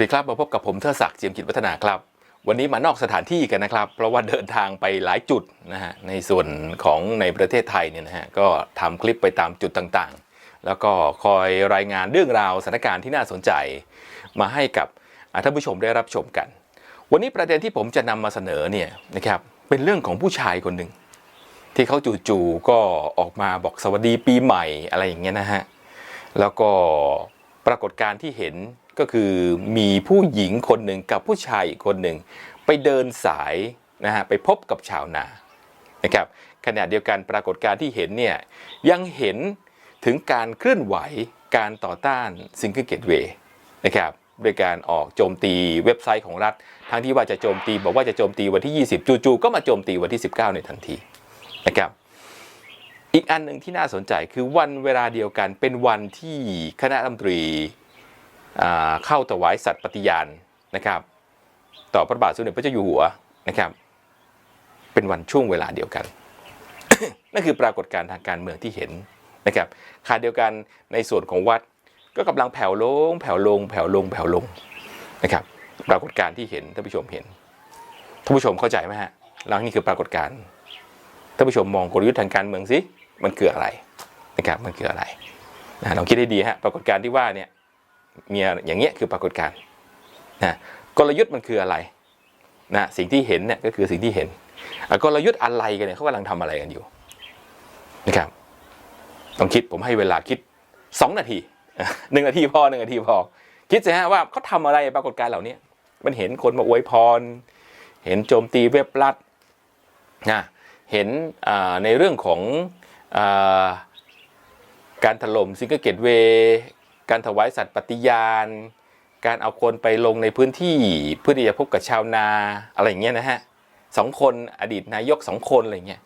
สวัสดีครับ มาพบกับผมเทอศักดิ์เจียมกิจวัฒนาครับ วันนี้มานอกสถานที่กันนะครับ เพราะว่าเดินทางไปหลายจุดนะฮะในส่วนของในประเทศไทยเนี่ยนะฮะก็ทำคลิปไปตามจุดต่างๆ แล้วก็คอยรายงานเรื่องราวสถานการณ์ที่น่าสนใจ มาให้กับท่านผู้ชมได้รับชมกัน วันนี้ประเด็นที่ผมจะนำมาเสนอเนี่ยนะครับเป็นเรื่องของผู้ชายคนหนึ่งที่เขาจู่ๆก็ออกมาบอกสวัสดีปีใหม่อะไรอย่างเงี้ยนะฮะแล้วก็ปรากฏการที่เห็น ก็คือมีผู้หญิงคนหนึ่งกับผู้ชายอีกคนหนึ่งไปเดินสายนะฮะไปพบกับชาวนานะครับขณะเดียวกันปรากฏการที่เห็นเนี่ยยังเห็นถึงการเคลื่อนไหวการต่อต้านซิงเกิลเกตเวย์นะครับโดยการออกโจมตีเว็บไซต์ของรัฐ ทั้งที่ว่าจะโจมตีบอกว่าจะโจมตีวันที่ 20 จู่ๆก็มาโจมตีวันที่ 19 ในทันทีนะครับอีกอันหนึ่งที่น่าสนใจคือวันเวลาเดียวกันเป็นวันที่คณะรัฐมนตรี เข้าถวายสัตย์ปฏิญาณนะครับ ต่อพระบาทสมเด็จพระเจ้าอยู่หัวนะครับ เป็นวันช่วงเวลาเดียวกัน นั่นคือปรากฏการณ์ทางการเมืองที่เห็นนะครับขณะเดียวกันในส่วนของวัดก็กำลังแผ่วลง แผ่วลง แผ่วลง แผ่วลงนะครับ ปรากฏการณ์ที่เห็นท่านผู้ชมเห็นท่านผู้ชมเข้าใจไหมฮะแล้วนี่คือปรากฏการณ์ท่านผู้ชมมองกลยุทธ์ทางการเมืองสิมันคืออะไรนะครับมันคืออะไรนะลองคิดให้ดีฮะปรากฏการณ์ที่ว่าเนี่ย มีอย่างเงี้ยคือปรากฏการณ์นะกลยุทธ์มันคืออะไรนะสิ่งที่เห็นเนี่ยก็คือสิ่งที่เห็นกลยุทธ์อะไรกันเนี่ยเขากำลังทำอะไรกันอยู่นะครับต้องคิดผมให้เวลาคิด 2 นาทีหนึ่งนาทีพอหนึ่งนาทีพอ คิดสิฮะว่าเขาทำอะไรปรากฏการณ์เหล่านี้มันเห็นคนมาอวยพร เห็นโจมตีเว็บลัดนะเห็นในเรื่องของการถล่มซิงเกิลเกตเว การถวายสัตย์ปฏิญาณ การเอาคนไปลงในพื้นที่เพื่อที่จะพบกับชาวนาอะไรอย่างเงี้ยนะฮะสองคนอดีตนายกสองคนอะไรเงี้ย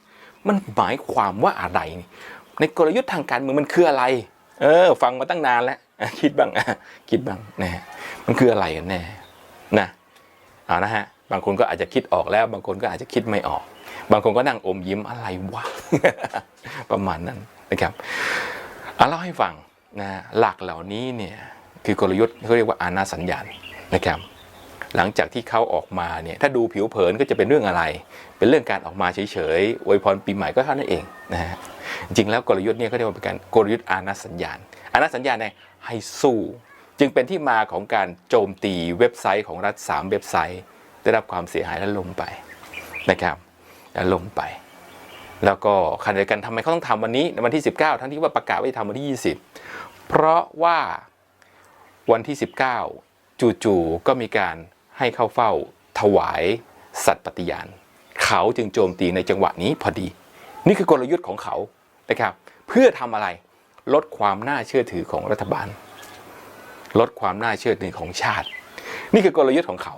มันหมายความว่าอะไร ในกลยุทธ์ทางการเมืองมันคืออะไร เออ ฟังมาตั้งนานแล้วคิดบ้างคิดบ้างนะฮะมันคืออะไรกันแน่นะเอานะฮะบางคนก็อาจจะคิดออกแล้ว บางคนก็อาจจะคิดไม่ออก บางคนก็นั่งอมยิ้มอะไรวะประมาณนั้นนะครับเอาเล่าให้ฟัง นะหลักเหล่านี้เนี่ยคือกลยุทธ์เขาเรียกว่าอานาสัญญาณนะครับ หลังจากที่เขาออกมาเนี่ยถ้าดูผิวเผินก็จะเป็นเรื่องอะไร เป็นเรื่องการออกมาเฉยๆอวยพรปีใหม่ก็เท่านั้นเองนะฮะจริงแล้วกลยุทธ์เนี่ยเขาเรียกว่าเป็นการกลยุทธ์อานาสัญญาณอานาสัญญาณเนี่ยให้สู้ จึงเป็นที่มาของการโจมตีเว็บไซต์ของรัฐสามเว็บไซต์ ได้รับความเสียหายและล่มไปนะครับและล่มไป แล้วก็ขณะเดียวกันทำไมเขาต้องทำวันนี้ในวันที่ 19 ทั้งที่ว่าประกาศว่าจะทำวันที่ 20 เพราะว่าวันที่ 19 จู่ๆก็มีการให้เข้าเฝ้าถวายสัตย์ปฏิญาณ เขาจึงโจมตีในจังหวะนี้พอดี นี่คือกลยุทธ์ของเขานะครับ เพื่อทำอะไรลดความน่าเชื่อถือของรัฐบาล ลดความน่าเชื่อถือของชาติ นี่คือกลยุทธ์ของเขา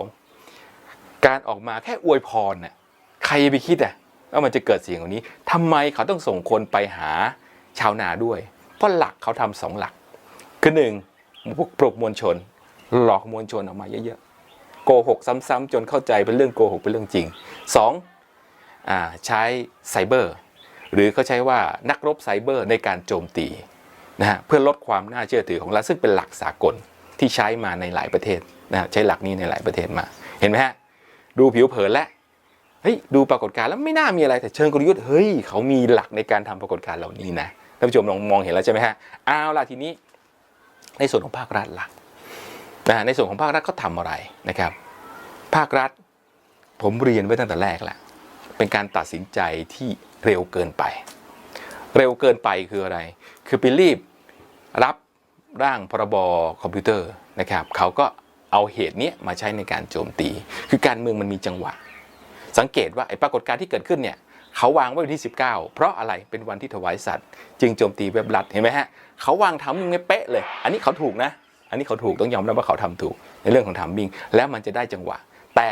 การออกมาแค่อวยพรน่ะใครไปคิดอะว่ามันจะเกิดเสียงอย่านี้ทำไมเขาต้องส่งคนไปหาชาวนาด้วย เพราะหลักเขาทำสองหลัก คือหนึ่งพวกปลุกมวลชน หลอกมวลชนออกมาเยอะๆโกหกซ้ำๆจนเข้าใจเป็นเรื่องโกหกเป็นเรื่องจริงสองใช้ไซเบอร์ หรือเขาใช้ว่านักรบไซเบอร์ในการโจมตีนะฮะเพื่อลดความน่าเชื่อถือของรัฐซึ่งเป็นหลักสากลที่ใช้มาในหลายประเทศนะฮะใช้หลักนี้ในหลายประเทศมา เห็นไหมฮะดูผิวเผินแล้วเฮ้ยดูปรากฏการณ์แล้วไม่น่ามีอะไรแต่เชิงกลยุทธ์เฮ้ยเขามีหลักในการทำปรากฏการณ์เหล่านี้นะ ท่านผู้ชมลองมองเห็นแล้วใช่ไหมฮะเอาล่ะทีนี้ ในส่วนของภาครัฐล่ะนะในส่วนของภาครัฐเขาทำอะไรนะครับ ภาครัฐผมเรียนไว้ตั้งแต่แรกแหละเป็นการตัดสินใจที่เร็วเกินไป เร็วเกินไปคืออะไร คือไปรีบรับร่างพรบคอมพิวเตอร์นะครับเขาก็เอาเหตุนี้มาใช้ในการโจมตี คือการเมืองมันมีจังหวะ สังเกตว่าไอ้ปรากฏการณ์ที่เกิดขึ้นเนี่ย เขาวางไว้วันที่ 19 เพราะอะไรเป็นวันที่ถวายสัตว์ จึงโจมตีเว็บลัดเห็นไหมฮะเขาวางทำมิ่งไม่เป๊ะเลย อันนี้เขาถูกนะ อันนี้เขาถูกต้องยอมรับว่าเขาทำถูกในเรื่องของทำมิ่งแล้วมันจะได้จังหวะ แต่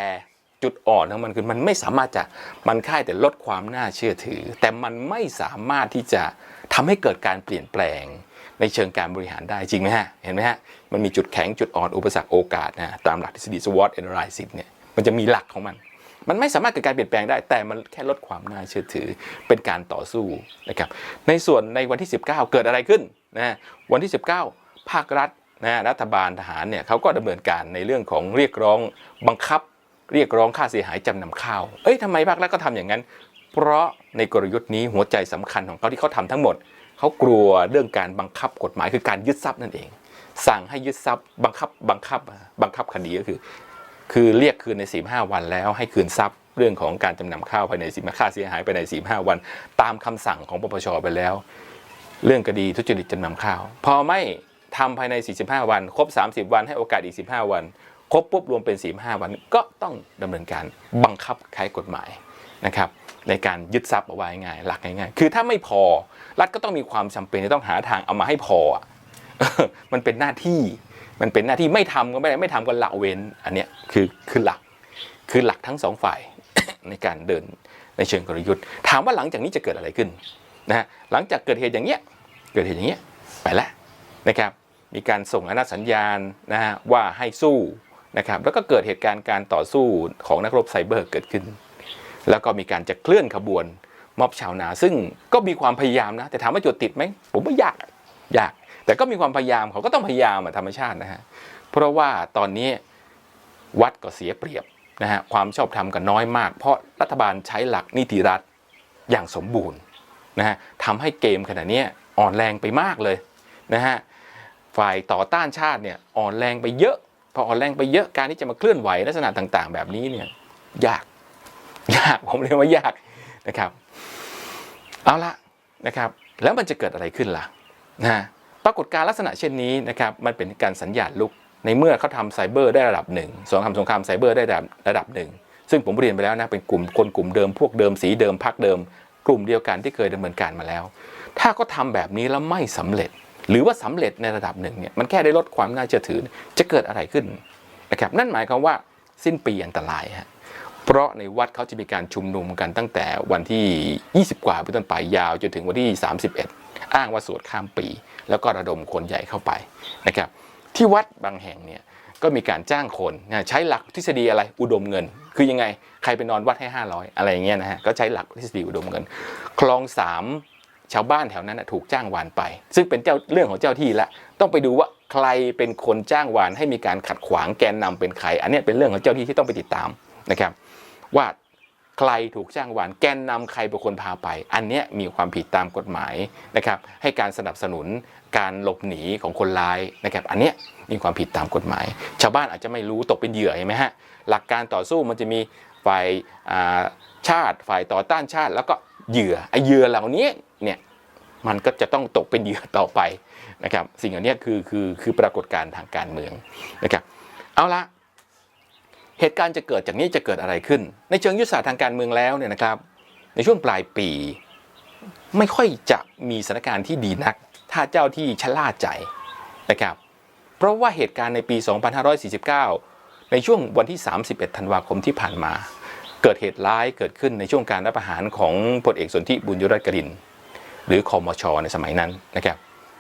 จุดอ่อนของมันคือมันไม่สามารถจะมันค่ายแต่ลดความน่าเชื่อถือ แต่มันไม่สามารถที่จะทำให้เกิดการเปลี่ยนแปลงในเชิงการบริหารได้จริงไหมฮะ เห็นไหมฮะ มันมีจุดแข็งจุดอ่อนอุปสรรคโอกาสนะตามหลักทฤษฎี SWOT analysis เนี่ยมันจะมีหลักของมัน มันไม่สามารถเกิดการเปลี่ยนแปลงได้ แต่มันแค่ลดความน่าเชื่อถือเป็นการต่อสู้นะครับในส่วนในวันที่ 19 เกิดอะไรขึ้นนะวันที่ 19 ภาครัฐนะฮะรัฐบาลทหารเนี่ยเขาก็ดำเนินการในเรื่องของเรียกร้องบังคับ เรียกร้องค่าเสียหายจำนำข้าวเอ้ยทำไมภาครัฐก็ทำอย่างนั้น เพราะในกลยุทธ์นี้หัวใจสำคัญของเขาที่เขาทำทั้งหมดเขากลัวเรื่องการบังคับกฎหมายคือการยึดทรัพย์นั่นเองสั่งให้ยึดทรัพย์บังคับบังคับบังคับคดีก็คือ คือเรียกคืนใน 45 วันแล้วให้คืนทรัพย์เรื่องของการจำนำข้าวภายใน45ค่าเสียหายภายใน 45 วัน ตามคำสั่งของปปชไปแล้ว เรื่องคดีทุจริตจำนำข้าว พอไม่ทำภายใน 45 วัน ครบ 30 วันให้โอกาสอีก 15 วัน ครบปุ๊บรวมเป็น 45 วันก็ต้องดำเนินการบังคับใช้กฎหมายนะครับในการยึดทรัพย์เอาไว้ง่ายหลักง่ายๆคือถ้าไม่พอรัฐก็ต้องมีความจำเป็นที่ต้องหาทางเอามาให้พอมันเป็นหน้าที่ มันเป็นหน้าที่ไม่ทำก็ไม่ได้ไม่ทำก็ละเว้น อันเนี้ยคือคือหลักคือหลักทั้งสองฝ่ายในการเดินในเชิงกลยุทธ์ ถามว่าหลังจากนี้จะเกิดอะไรขึ้นนะฮะหลังจากเกิดเหตุอย่างเงี้ยเกิดเหตุอย่างเงี้ยไปแล้วนะครับ มีการส่งอนุสัญญาณนะฮะว่าให้สู้นะครับแล้วก็เกิดเหตุการณ์การต่อสู้ของนักรบไซเบอร์เกิดขึ้น แล้วก็มีการจะเคลื่อนขบวนมอบชาวนา ซึ่งก็มีความพยายามนะ แต่ถามว่าจุดติดไหมผมว่ายากยาก แต่ก็มีความพยายามเขาก็ต้องพยายามอะธรรมชาตินะฮะเพราะว่าตอนนี้วัดก็เสียเปรียบนะฮะความชอบธรรมก็น้อยมาก เพราะรัฐบาลใช้หลักนิติรัฐอย่างสมบูรณ์นะฮะทำให้เกมขนาดนี้อ่อนแรงไปมากเลยนะฮะฝ่ายต่อต้านชาติเนี่ยอ่อนแรงไปเยอะพออ่อนแรงไปเยอะการที่จะมาเคลื่อนไหวลักษณะต่างๆ แบบนี้เนี่ยยากยากผมเรียกว่ายากนะครับ เอาละนะครับ แล้วมันจะเกิดอะไรขึ้นล่ะนะะ ปรากฏการลักษณะเช่นนี้นะครับมันเป็นการสัญญาณลุกในเมื่อเขาทำไซเบอร์ได้ระดับหนึ่งสงครามสงครามไซเบอร์ได้ระดับระดับหนึ่งซึ่งผมเรียนไปแล้วนะเป็นกลุ่มคนกลุ่มเดิมพวกเดิมสีเดิมพักเดิม กลุ่มเดียวกันที่เคยดำเนินการมาแล้ว ถ้าก็ทำแบบนี้แล้วไม่สำเร็จ หรือว่าสำเร็จในระดับหนึ่งเนี่ยมันแค่ได้ลดความน่าเชื่อถือจะเกิดอะไรขึ้นนะครับนั่นหมายความว่าสิ้นปีอันตรายฮะเพราะในวัดเขาจะมีการชุมนุมกันตั้งแต่วันที่ 20 กว่าเป็นต้นไปยาวจนถึงวันที่ 31 อ้างว่าสวดข้ามปี แล้วก็ระดมคนใหญ่เข้าไปนะครับที่วัดบางแห่งเนี่ยก็มีการจ้างคนใช้หลักทฤษฎีอะไรอุดมเงิน คือยังไงใครไปนอนวัดให้ 500 อะไรอย่างเงี้ยนะฮะก็ใช้หลักทฤษฎีอุดมเงิน คลองสามชาวบ้านแถวนั้นถูกจ้างวานไป ซึ่งเป็นเจ้าเรื่องของเจ้าที่ละต้องไปดูว่าใครเป็นคนจ้างวานให้มีการขัดขวางแกนนำเป็นใคร อันนี้เป็นเรื่องของเจ้าที่ที่ต้องไปติดตามนะครับว่า ใครถูกจ้างวานแกนนำใครเป็นคนพาไป อันเนี้ยมีความผิดตามกฎหมายนะครับให้การสนับสนุนการหลบหนีของคนร้ายนะครับอันเนี้ยมีความผิดตามกฎหมาย ชาวบ้านอาจจะไม่รู้ตกเป็นเหยื่อเห็นไหมฮะหลักการต่อสู้มันจะมีฝ่ายชาติฝ่ายต่อต้านชาติ แล้วก็เหยื่อไอเหยื่อเหล่านี้เนี่ยมันก็จะต้องตกเป็นเหยื่อต่อไปนะครับสิ่งเหล่านี้คือคือคือปรากฏการณ์ทางการเมืองนะครับเอาละ เหตุการณ์จะเกิดจากนี้จะเกิดอะไรขึ้น ในเชิงยุทธศาสตร์ทางการเมืองแล้วเนี่ยนะครับ ในช่วงปลายปี ไม่ค่อยจะมีสถานการณ์ที่ดีนัก ถ้าเจ้าที่ชะล่าใจนะครับ เพราะว่าเหตุการณ์ในปี 2549 ในช่วงวันที่ 31 ธันวาคมที่ผ่านมา เกิดเหตุร้ายเกิดขึ้นในช่วงการรัฐประหารของพลเอกสนธิบุญยรัตน์กรินหรือคอมชในสมัยนั้นนะครับ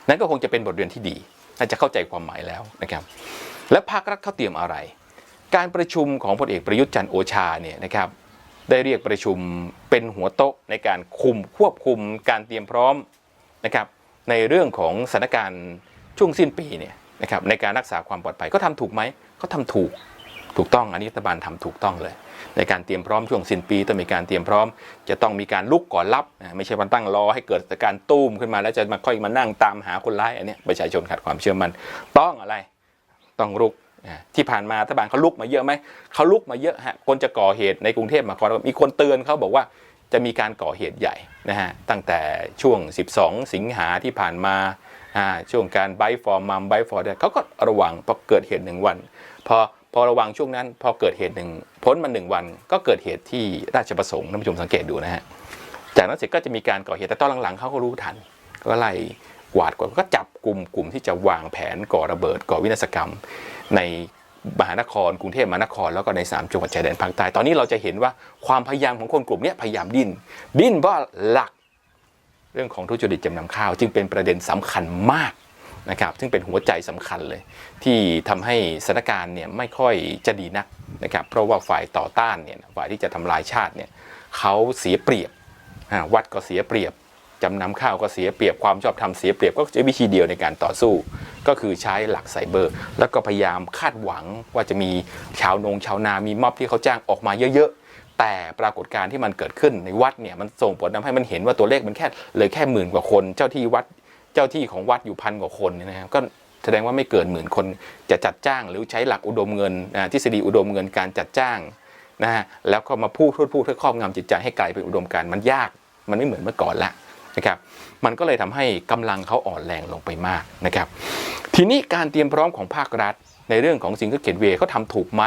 นั่นก็คงจะเป็นบทเรียนที่ดีน่าจะเข้าใจความหมายแล้วนะครับ และภาครัฐเขาเตรียมอะไร การประชุมของพลเอกประยุทธ์จันโอชาเนี่ยนะครับได้เรียกประชุมเป็นหัวโต๊ะในการคุมควบคุมการเตรียมพร้อมนะครับในเรื่องของสถานการณ์ช่วงสิ้นปีเนี่ยนะครับในการรักษาความปลอดภัยก็ทำถูกไหมก็ทำถูกถูกต้องอันนี้รัฐบาลทำถูกต้องเลย ในการเตรียมพร้อมช่วงสิ้นปีต้องมีการเตรียมพร้อม จะต้องมีการลุกก่อนรับไม่ใช่วันตั้งรอให้เกิดการตุ้มขึ้นมาแล้วจะมาค่อยมานั่งตามหาคนร้ายอันนี้ประชาชนขาดความเชื่อมั่นต้องอะไร ต้องรุก ที่ผ่านมารัฐบาลเขาลุกมาเยอะไหมเขาลุกมาเยอะฮะคนจะก่อเหตุในกรุงเทพมหานครมีคนเตือนเขาบอกว่าจะมีการก่อเหตุใหญ่นะฮะตั้งแต่ช่วง 12 สิงหาที่ผ่านมาอ่าช่วงการไบฟอร์มัมไบฟอร์เขาก็ระวังพอเกิดเหตุหนึ่งวันพอพอระวังช่วงนั้นพอเกิดเหตุหนึ่งพ้นมาหนึ่งวัน ก็เกิดเหตุที่ราชประสงค์ท่านผู้ชมสังเกตดูนะฮะจากนั้นเสร็จก็จะมีการก่อเหตุแต่ตอนหลังๆเขาก็รู้ทัน ก็ไล่กวาดกวาดก็จับกลุ่มกลุ่มที่จะวางแผนก่อระเบิดก่อวินาศกรรม ในมหานครกรุงเทพมหานครแล้วก็ใน 3 จังหวัดชายแดนภาคใต้ตอนนี้เราจะเห็นว่าความพยายามของคนกลุ่มนี้พยายามดิ้น ดิ้นเพราะหลักเรื่องของทุจริตจำนำข้าว จึงเป็นประเด็นสำคัญมากนะครับซึ่งเป็นหัวใจสำคัญเลย ที่ทำให้สถานการณ์เนี่ยไม่ค่อยจะดีนักนะครับเพราะว่าฝ่ายต่อต้านเนี่ยฝ่ายที่จะทำลายชาติเนี่ยเขาเสียเปรียบวัดก็เสียเปรียบ จำนำข้าวก็เสียเปรียบความชอบธรรมเสียเปรียบก็จะวิธีเดียวในการต่อสู้ ก็คือใช้หลักไซเบอร์ แล้วก็พยายามคาดหวังว่าจะมีชาวนงชาวนามีม็อบที่เขาจ้างออกมาเยอะๆ แต่ปรากฏการณ์ที่มันเกิดขึ้นในวัดเนี่ยมันส่งผลทำให้มันเห็นว่าตัวเลขมันแค่เลยแค่หมื่นกว่าคน เจ้าที่วัดเจ้าที่ของวัดอยู่พันกว่าคนนะครับก็แสดงว่าไม่เกินหมื่นคนจะจัดจ้างหรือใช้หลักอุดมเงินทฤษฎีอุดมเงินการจัดจ้างนะฮะแล้วก็มาพูดพูดพูดเพื่อครอบงำจิตใจให้กลายเป็นอุดมการมันยาก มันไม่เหมือนเมื่อก่อนละ นะครับมันก็เลยทำให้กำลังเขาอ่อนแรงลงไปมากนะครับทีนี้การเตรียมพร้อมของภาครัฐ ในเรื่องของสิ่งที่เขียนเวเขาทำถูกไหม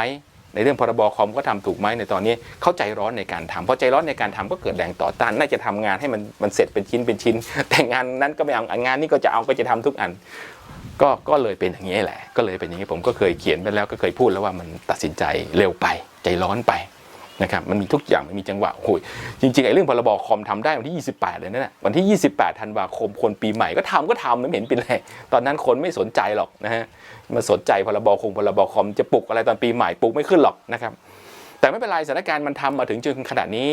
ในเรื่องพรบคอมก็ทำถูกไหมในตอนนี้เข้าใจร้อนในการทำเพราะใจร้อนในการทำก็เกิดแรงต่อต้านน่าจะทำงานให้มันมันเสร็จเป็นชิ้นเป็นชิ้น แต่งานนั้นก็ไม่เอางานนี้ก็จะเอาก็จะทำทุกอัน ก็ก็เลยเป็นอย่างนี้แหละ ก็เลยเป็นอย่างนี้ผมก็เคยเขียนไปแล้วก็เคยพูดแล้วว่ามันตัดสินใจเร็วไป ใจร้อนไป นะครับมันมีทุกอย่างมันมีจังหวะโอ้ยจริงๆไอ้เรื่องพรบคอมทำได้วันที่ 28 เลยนั่นแหละวันที่ 28ธันวาคมคนปีใหม่ก็ทำก็ทำไม่เห็นเป็นไรตอนนั้นคนไม่สนใจหรอกนะฮะมาสนใจพรบคงพรบคอมจะปลุกอะไรตอนปีใหม่ปลุกไม่ขึ้นหรอกนะครับแต่ไม่เป็นไรสถานการณ์มันทำมาถึงจนขนาดนี้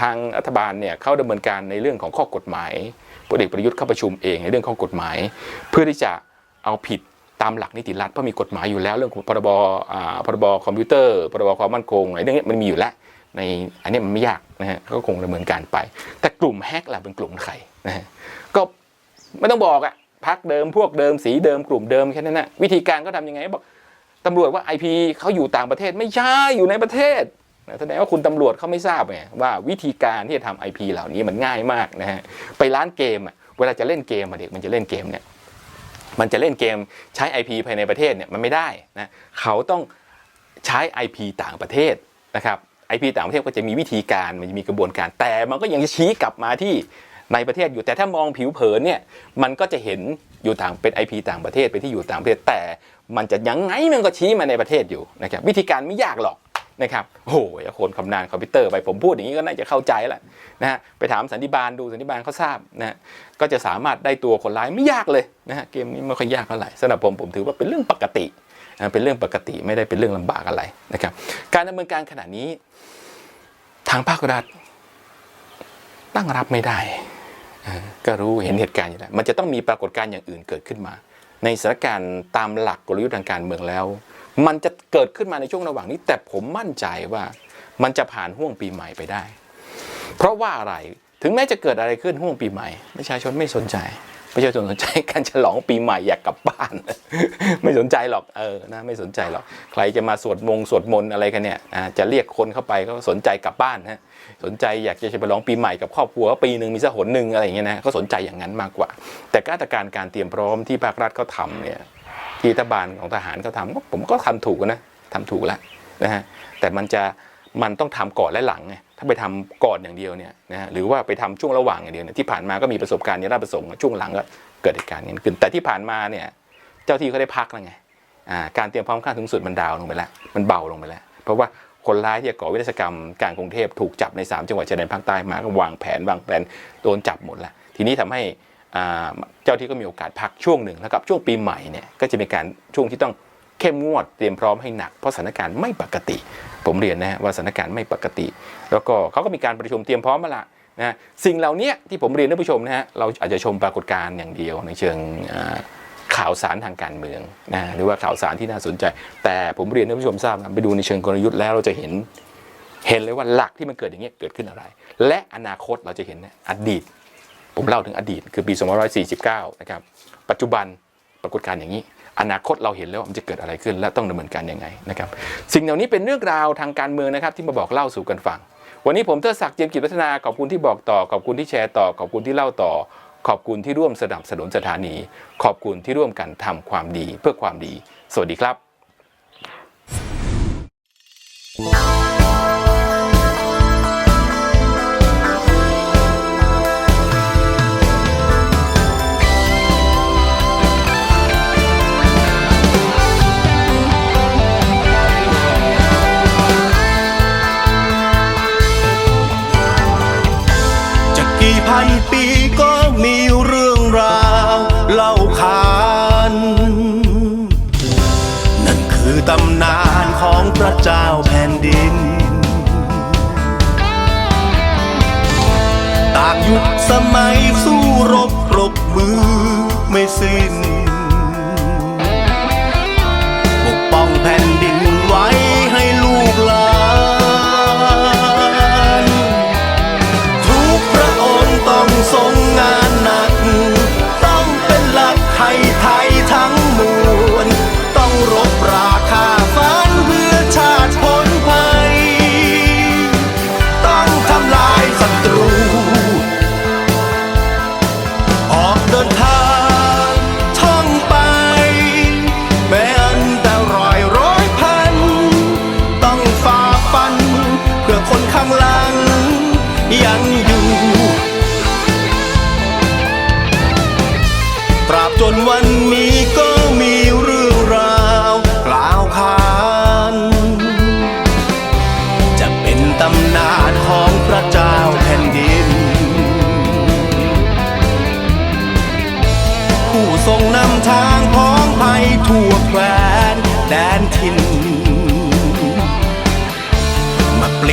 ทางรัฐบาลเนี่ยเข้าดำเนินการในเรื่องของข้อกฎหมายพลเอกประยุทธ์เข้าประชุมเองในเรื่องข้อกฎหมาย เพื่อที่จะเอาผิดามหลักนิติรัฐเพราะมีกฎหมายอยู่แล้วเรื่องของพรบพรบคอมพิวเตอร์พรบความมั่นคงอะไรเรื่องนี้มันมีอยู่แล้วในอันนี้มันไม่ยากนะฮะก็คงดำเนินการไป แต่กลุ่มแฮกล่ะเป็นกลุ่มใครนะฮะก็ไม่ต้องบอกอะพักเดิมพวกเดิมสีเดิมกลุ่มเดิมแค่นั้นนะวิธีการก็ทำยังไงบอกตำรวจว่า IP เขาอยู่ต่างประเทศไม่ใช่อยู่ในประเทศนะแสดงว่าคุณตำรวจเขาไม่ทราบไงว่าวิธีการที่จะทำ IP เหล่านี้มันง่ายมากนะฮะไปร้านเกมอะเวลาจะเล่นเกมอะเด็กมันจะเล่นเกมเนี่ย มันจะเล่นเกมใช้ IP ภายในประเทศเนี่ยมันไม่ได้นะเขาต้องใช้ IP ต่างประเทศนะครับ IP ต่างประเทศก็จะมีวิธีการมันจะมีกระบวนการ แต่มันก็ยังจะชี้กลับมาที่ในประเทศอยู่แต่ถ้ามองผิวเผินเนี่ยมันก็จะเห็นอยู่ต่างเป็น IP ต่างประเทศเป็นที่อยู่ต่างประเทศแต่ มันจะยังไงมันก็ชี้มาในประเทศอยู่นะครับวิธีการไม่ยากหรอก นะครับโอ้โคนคำนานคอมพิวเตอร์ไปผมพูดอย่างนี้ก็น่าจะเข้าใจแล้วนะฮะไปถามสันติบาลดูสันติบาลเขาทราบนะฮะก็จะสามารถได้ตัวคนร้ายไม่ยากเลยนะฮะเกมนี้ไม่ค่อยยากเท่าไหร่สำหรับผมผมถือว่าเป็นเรื่องปกตินะเป็นเรื่องปกติไม่ได้เป็นเรื่องลำบากอะไรนะครับ การดำเนินการขณะนี้ทางภาครัฐตั้งรับไม่ได้ ก็รู้เห็นเหตุการณ์อยู่แล้วมันจะต้องมีปรากฏการณ์อย่างอื่นเกิดขึ้นมา ในสถานการณ์ตามหลักกลยุทธ์ทางการเมืองแล้ว มันจะเกิดขึ้นมาในช่วงระหว่างนี้ แต่ผมมั่นใจว่ามันจะผ่านห่วงปีใหม่ไปได้ เพราะว่าอะไรถึงแม้จะเกิดอะไรขึ้นห่วงปีใหม่ประชาชนไม่สนใจประชาชนสนใจการฉลองปีใหม่อยากกลับบ้าน ไม่สนใจหรอกเออนะไม่สนใจหรอกใครจะมาสวดมงสวดมนต์อะไรกันเนี่ยจะเรียกคนเข้าไปก็สนใจกลับบ้านฮะสนใจอยากจะฉลองปีใหม่กับครอบครัวปีหนึ่งมีสักหนหนึ่งอะไรอย่างเงี้ยนะก็สนใจอย่างนั้นมากกว่า แต่การจัดการการเตรียมพร้อมที่ภาครัฐเขาทำเนี่ย ที่รัฐบาลของทหารเขาทำก็ผมก็ทำถูกนะทำถูกแล้วนะฮะแต่มันจะมันต้องทำก่อนและหลังไงถ้าไปทำก่อนอย่างเดียวเนี่ยนะฮะหรือว่าไปทำช่วงระหว่างอย่างเดียวเนี่ยที่ผ่านมาก็มีประสบการณ์ในราชประสงค์ช่วงหลังก็เกิดเหตุการณ์นี้ขึ้น แต่ที่ผ่านมาเนี่ยเจ้าที่เขาได้พักแล้วไงการเตรียมพร้อมขั้นสูงสุดมันดาวน์ลงไปแล้ว มันเบาลงไปแล้ว เพราะว่าคนร้ายที่ก่อวินาศกรรมกางกรุงเทพถูกจับใน 3 จังหวัดชายแดนภาคใต้มาก็วางแผนวางแผนโดนจับหมดแล้ว ทีนี้ทำให้ เจ้าที่ก็มีโอกาสพักช่วงหนึ่งแล้วกับช่วงปีใหม่เนี่ยก็จะเป็นการช่วงที่ต้องเข้มงวดเตรียมพร้อมให้หนักเพราะสถานการณ์ไม่ปกติ ผมเรียนนะฮะว่าสถานการณ์ไม่ปกติ แล้วก็เขาก็มีการประชุมเตรียมพร้อมมาละนะสิ่งเหล่านี้ที่ผมเรียนท่านผู้ชมนะฮะเราอาจจะชมปรากฏการณ์อย่างเดียวในเชิงข่าวสารทางการเมืองนะหรือว่าข่าวสารที่น่าสนใจ แต่ผมเรียนท่านผู้ชมทราบนะไปดูในเชิงกลยุทธ์แล้วเราจะเห็น เห็นเลยว่าหลักที่มันเกิดอย่างเงี้ยเกิดขึ้นอะไร และอนาคตเราจะเห็นนะอดีต ผมเล่าถึงอดีตคือปี2549 นะครับ ปัจจุบันปรากฏการณ์อย่างนี้ อนาคตเราเห็นแล้วมันจะเกิดอะไรขึ้น และต้องดำเนินการยังไงนะครับ สิ่งเหล่านี้เป็นเรื่องราวทางการเมืองนะครับที่มาบอกเล่าสู่กันฟัง วันนี้ผมเทิดศักดิ์เจียมกิจวัฒนาขอบคุณที่บอกต่อขอบคุณที่แชร์ต่อขอบคุณที่เล่าต่อ ขอบคุณที่ร่วมสนับสนุนสถานี ขอบคุณที่ร่วมกันทำความดีเพื่อความดี สวัสดีครับายปีก็มีเรื่องราวเล่าขานนั่นคือตำนานของพระเจ้าแผ่นดินตากยุคสมัยสู้รบครบมือไม่สิ้น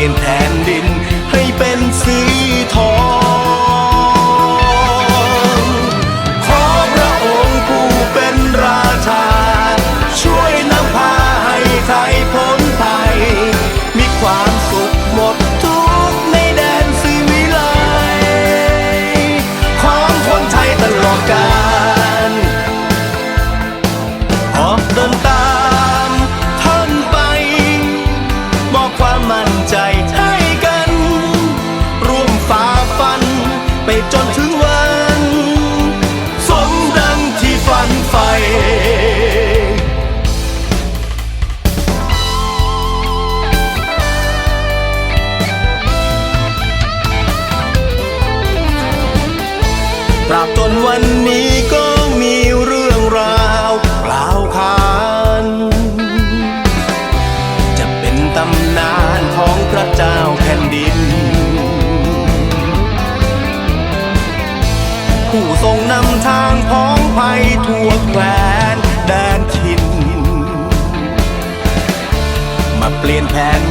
นแทนดินให้เป็น can